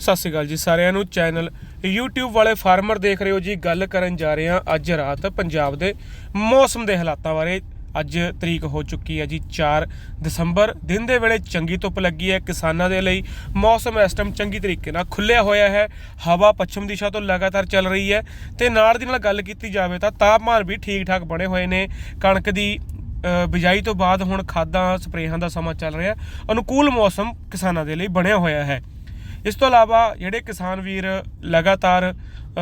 ਸਤਿ ਸ਼੍ਰੀ ਅਕਾਲ ਜੀ ਸਾਰਿਆਂ ਨੂੰ। ਚੈਨਲ YouTube ਵਾਲੇ ਫਾਰਮਰ ਦੇਖ ਰਹੇ ਹੋ ਜੀ, ਗੱਲ ਕਰਨ ਜਾ ਰਹੇ ਹਾਂ ਅੱਜ ਰਾਤ ਪੰਜਾਬ ਦੇ ਮੌਸਮ ਦੇ ਹਾਲਾਤਾਂ ਬਾਰੇ। ਅੱਜ ਤਰੀਕ ਹੋ ਚੁੱਕੀ ਹੈ ਜੀ 4 ਦਸੰਬਰ। ਦਿਨ ਦੇ ਵੇਲੇ ਚੰਗੀ ਧੁੱਪ ਲੱਗੀ ਹੈ, ਕਿਸਾਨਾਂ ਦੇ ਲਈ ਮੌਸਮ ਇਸ ਟਾਈਮ ਚੰਗੀ ਤਰੀਕੇ ਨਾਲ ਖੁੱਲਿਆ ਹੋਇਆ ਹੈ। ਹਵਾ ਪੱਛਮ ਦਿਸ਼ਾ ਤੋਂ ਲਗਾਤਾਰ ਚੱਲ ਰਹੀ ਹੈ ਤੇ ਨਾਲ ਦੀ ਨਾਲ ਗੱਲ ਕੀਤੀ ਜਾਵੇ ਤਾਂ ਤਾਪਮਾਨ ਵੀ ਠੀਕ ਠਾਕ ਬਣੇ ਹੋਏ ਨੇ। ਕਣਕ ਦੀ ਬਿਜਾਈ ਤੋਂ ਬਾਅਦ ਹੁਣ ਖਾਦਾਂ, ਸਪਰੇਹਾਂ ਦਾ ਸਮਾਂ ਚੱਲ ਰਿਹਾ। ਅਨੁਕੂਲ ਮੌਸਮ ਕਿਸਾਨਾਂ ਦੇ ਲਈ ਬਣਿਆ ਹੋਇਆ ਹੈ। ਇਸ ਤੋਂ ਇਲਾਵਾ ਜਿਹੜੇ ਕਿਸਾਨ ਵੀਰ ਲਗਾਤਾਰ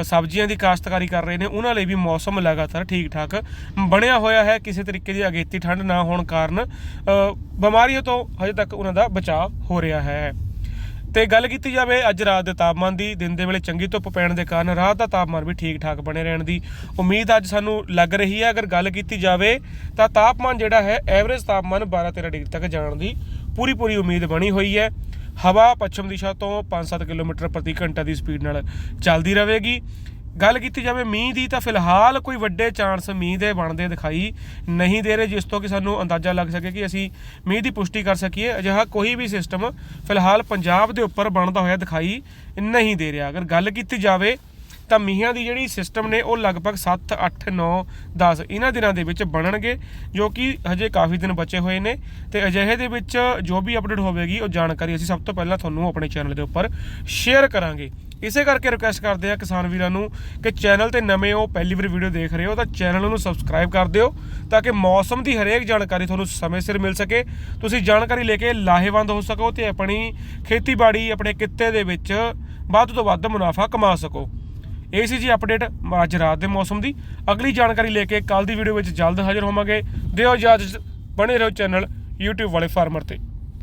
ਸਬਜ਼ੀਆਂ ਦੀ ਕਾਸ਼ਤਕਾਰੀ ਕਰ ਰਹੇ ਨੇ, ਉਹਨਾਂ ਲਈ ਵੀ ਮੌਸਮ ਲਗਾਤਾਰ ਠੀਕ ਠਾਕ ਬਣਿਆ ਹੋਇਆ ਹੈ। ਕਿਸੇ ਤਰੀਕੇ ਦੀ ਅਗੇਤੀ ਠੰਡ ਨਾ ਹੋਣ ਕਾਰਨ ਬਿਮਾਰੀਆਂ ਤੋਂ ਹਜੇ ਤੱਕ ਉਹਨਾਂ ਦਾ ਬਚਾਅ ਹੋ ਰਿਹਾ ਹੈ। ਤੇ ਗੱਲ ਕੀਤੀ ਜਾਵੇ ਅੱਜ ਰਾਤ ਦੇ ਤਾਪਮਾਨ ਦੀ, ਦਿਨ ਦੇ ਵੇਲੇ ਚੰਗੀ ਧੁੱਪ ਪੈਣ ਦੇ ਕਾਰਨ ਰਾਤ ਦਾ ਤਾਪਮਾਨ ਵੀ ਠੀਕ ਠਾਕ ਬਣੇ ਰਹਿਣ ਦੀ ਉਮੀਦ ਅੱਜ ਸਾਨੂੰ ਲੱਗ ਰਹੀ ਹੈ। ਅਗਰ ਗੱਲ ਕੀਤੀ ਜਾਵੇ ਤਾਂ ਤਾਪਮਾਨ ਜਿਹੜਾ ਹੈ, ਐਵਰੇਜ ਤਾਪਮਾਨ 12-13 ਡਿਗਰੀ ਤੱਕ ਜਾਣ ਦੀ ਪੂਰੀ ਪੂਰੀ ਉਮੀਦ ਬਣੀ ਹੋਈ ਹੈ। ਹਵਾ ਪੱਛਮ ਦਿਸ਼ਾ ਤੋਂ 5-7 ਕਿਲੋਮੀਟਰ ਪ੍ਰਤੀ ਘੰਟਾ ਦੀ ਸਪੀਡ ਨਾਲ ਚੱਲਦੀ ਰਹੇਗੀ। ਗੱਲ ਕੀਤੀ ਜਾਵੇ ਮੀਂਹ ਦੀ, ਤਾਂ ਫਿਲਹਾਲ ਕੋਈ ਵੱਡੇ ਚਾਂਸ ਮੀਂਹ ਦੇ ਬਣਦੇ ਦਿਖਾਈ ਨਹੀਂ ਦੇ ਰਹੇ, ਜਿਸ ਤੋਂ ਕਿ ਸਾਨੂੰ ਅੰਦਾਜ਼ਾ ਲੱਗ ਸਕੇ ਕਿ ਅਸੀਂ ਮੀਂਹ ਦੀ ਪੁਸ਼ਟੀ ਕਰ ਸਕੀਏ। ਅਜਿਹਾ ਕੋਈ ਵੀ ਸਿਸਟਮ ਫਿਲਹਾਲ ਪੰਜਾਬ ਦੇ ਉੱਪਰ ਬਣਦਾ ਹੋਇਆ ਦਿਖਾਈ ਨਹੀਂ ਦੇ ਰਿਹਾ। ਅਗਰ ਗੱਲ ਕੀਤੀ ਜਾਵੇ ਤਾਂ ਮੀਂਹਾਂ ਦੀ ਜਿਹੜੀ ਸਿਸਟਮ ਨੇ ਉਹ ਲਗਭਗ 7 8 9 10 ਇਹਨਾਂ ਦਿਨਾਂ ਦੇ ਵਿੱਚ ਬਣਨਗੇ, ਜੋ ਕਿ ਹਜੇ ਕਾਫੀ ਦਿਨ ਬਚੇ ਹੋਏ ਨੇ। ਤੇ ਅਜਿਹੇ ਦੇ ਵਿੱਚ ਜੋ ਵੀ ਅਪਡੇਟ ਹੋਵੇਗੀ, ਉਹ ਜਾਣਕਾਰੀ ਅਸੀਂ ਸਭ ਤੋਂ ਪਹਿਲਾਂ ਤੁਹਾਨੂੰ ਆਪਣੇ ਚੈਨਲ ਦੇ ਉੱਪਰ ਸ਼ੇਅਰ ਕਰਾਂਗੇ। ਇਸੇ ਕਰਕੇ ਰਿਕੁਐਸਟ ਕਰਦੇ ਆ ਕਿਸਾਨ ਵੀਰਾਂ ਨੂੰ ਕਿ ਚੈਨਲ ਤੇ ਨਵੇਂ ਹੋ, ਪਹਿਲੀ ਵਾਰ ਵੀਡੀਓ ਦੇਖ ਰਹੇ ਹੋ, ਤਾਂ ਚੈਨਲ ਨੂੰ ਸਬਸਕ੍ਰਾਈਬ ਕਰ ਦਿਓ, ਤਾਂ ਕਿ ਮੌਸਮ ਦੀ ਹਰੇਕ ਜਾਣਕਾਰੀ ਤੁਹਾਨੂੰ ਸਮੇਂ ਸਿਰ ਮਿਲ ਸਕੇ। ਤੁਸੀਂ ਜਾਣਕਾਰੀ ਲੈ ਕੇ ਲਾਹੇਵੰਦ ਹੋ ਸਕੋ ਤੇ ਆਪਣੀ ਖੇਤੀਬਾੜੀ, ਆਪਣੇ ਕਿੱਤੇ ਦੇ ਵਿੱਚ ਵੱਧ ਤੋਂ ਵੱਧ ਮੁਨਾਫਾ ਕਮਾ ਸਕੋ। ਇਹ ਸੀ ਜੀ ਅਪਡੇਟ ਅੱਜ ਰਾਤ ਦੇ ਮੌਸਮ ਦੀ। ਅਗਲੀ ਜਾਣਕਾਰੀ ਲੈ ਕੇ ਕੱਲ ਦੀ ਵੀਡੀਓ ਵਿੱਚ ਜਲਦ ਹਾਜ਼ਰ ਹੋਵਾਂਗੇ। ਦਿਓ ਇਜਾਜ਼ਤ, ਬਣੇ ਰਹੋ ਚੈਨਲ YouTube ਵਾਲੇ ਫਾਰਮਰ ਤੇ।